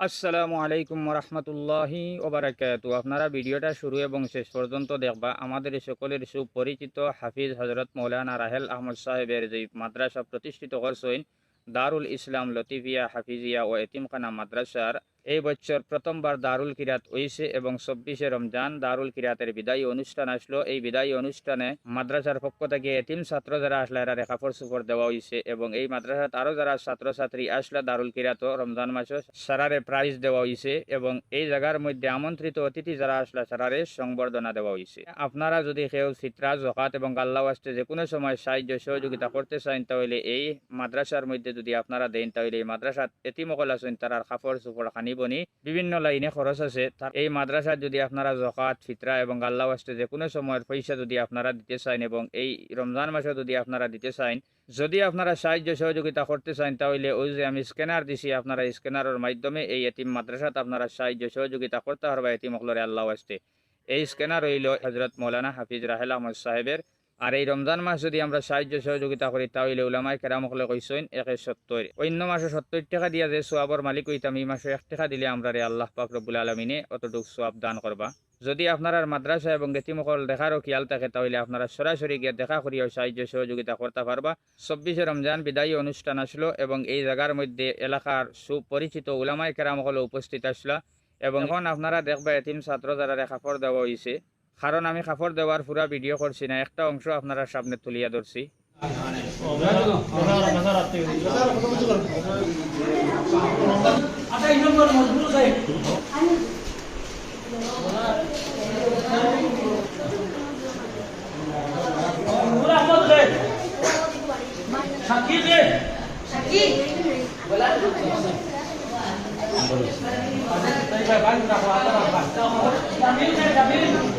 আসসালামু আলাইকুম রহমতুল্লাহি ওবরাকাত আপনারা ভিডিওটা শুরু এবং শেষ পর্যন্ত দেখবা। আমাদের সকলের সুপরিচিত হাফিজ হজরত মৌলানা রাহেল আহমদ সাহেবের যে মাদ্রাসা প্রতিষ্ঠিত করছেন দারুল ইসলাম লতিফিয়া হাফিজিয়া ও এতিমখানা মাদ্রাসার এই বছর প্রথমবার দারুল কিরাত হইছে এবং চব্বিশে রমজান দারুল কিরাতের বিদায়ী অনুষ্ঠান আসলো। এই বিদায়ী অনুষ্ঠানে মাদ্রাসার পক্ষ থেকে এতিম ছাত্র যারা আসলে এরা রেখাফর সুফর দেওয়া হয়েছে এবং এই মাদ্রাসাত আরও যারা ছাত্রছাত্রী আসলে দারুল কিরাত রমজান মাসে সারারে প্রাইজ দেওয়া হয়েছে এবং এই জায়গার মধ্যে আমন্ত্রিত অতিথি যারা আসলে সারারে সংবর্ধনা দেওয়া হয়েছে আপনারা যদি কেউ চিত্রা জকাত এবং আল্লাহ আসতে যে কোনো সময় সাহায্য সহযোগিতা করতে চান তাহলে এই মাদ্রাসার মধ্যে যদি আপনারা দেন তাহলে এই মাদ্রাসাত এতিমকল আছেন তারার কাপড় চুপড় খানিবনি বিভিন্ন লাইনে খরচ আছে। তার এই মাদ্রাসাত যদি আপনারা জকাত ফিতরা এবং আল্লাহ আসতে যে কোনো সময়ের পয়সা যদি আপনারা দিতে চান এবং এই রমজান মাসে যদি আপনারা দিতে চান যদি আপনারা সাহায্য সহযোগিতা করতে চান তাহলে ওই যে আমি স্ক্যানার দিছি, আপনারা স্ক্যানারের মাধ্যমে এই এটিম মাদ্রাসাত আপনারা সাহায্য সহযোগিতা করতে পারবা এতিম মখলরে আল্লাহ আসতে এই স্ক্যানার হইল হজরত মৌলানা হাফিজ রাহেল আহমদ সাহেবের আর এই রমজান মাস যদি আমরা সাহায্য সহযোগিতা করি তাহলে উলামাই কেরামকলে কইসইন একে সত্তর। অন্য মাসে সত্তর টাকা দিয়া যে সোয়াবর মালিক হইতাম এই মাসে এক টাকা দিলে আমরা রে আল্লাহ পাক রব্বুল আলমিনে অতটুক সোয়াব দান করবা। যদি আপনার মাদ্রাসা এবং গেতিমকল দেখারও খেয়াল থাকে তাহলে আপনারা সরাসরি গিয়ে দেখা করিয়াও সাহায্য সহযোগিতা করতে পারবা। চব্বিশে রমজান বিদায়ী অনুষ্ঠান আসলো এবং এই জায়গার মধ্যে এলাকার সুপরিচিত উলামাই কেরামকলে উপস্থিত আসলা। এবং এখন আপনারা দেখবা এতিম ছাত্র যারা কাপড় দেওয়া হয়েছে কারণ আমি কাপড় দেওয়ার পুরা ভিডিও করছি না, একটা অংশ আপনারা সামনে তুলিয়া ধরছি। আচ্ছা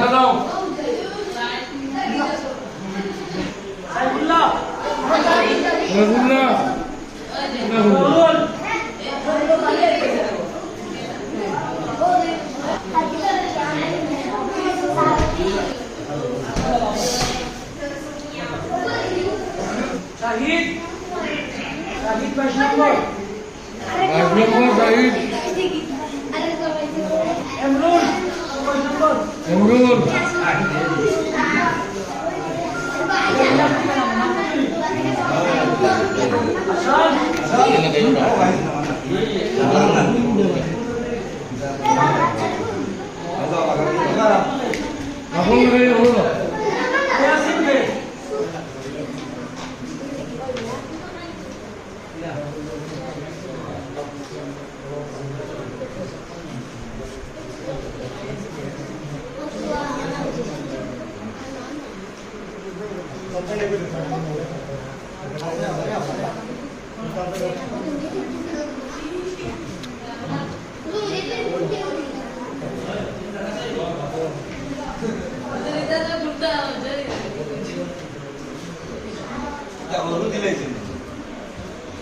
Non, non. Rahullah. নম্বর 어느 딜레이지?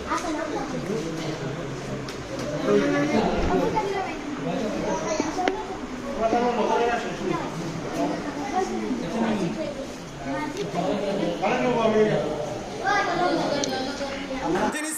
아, 그럼. তিনি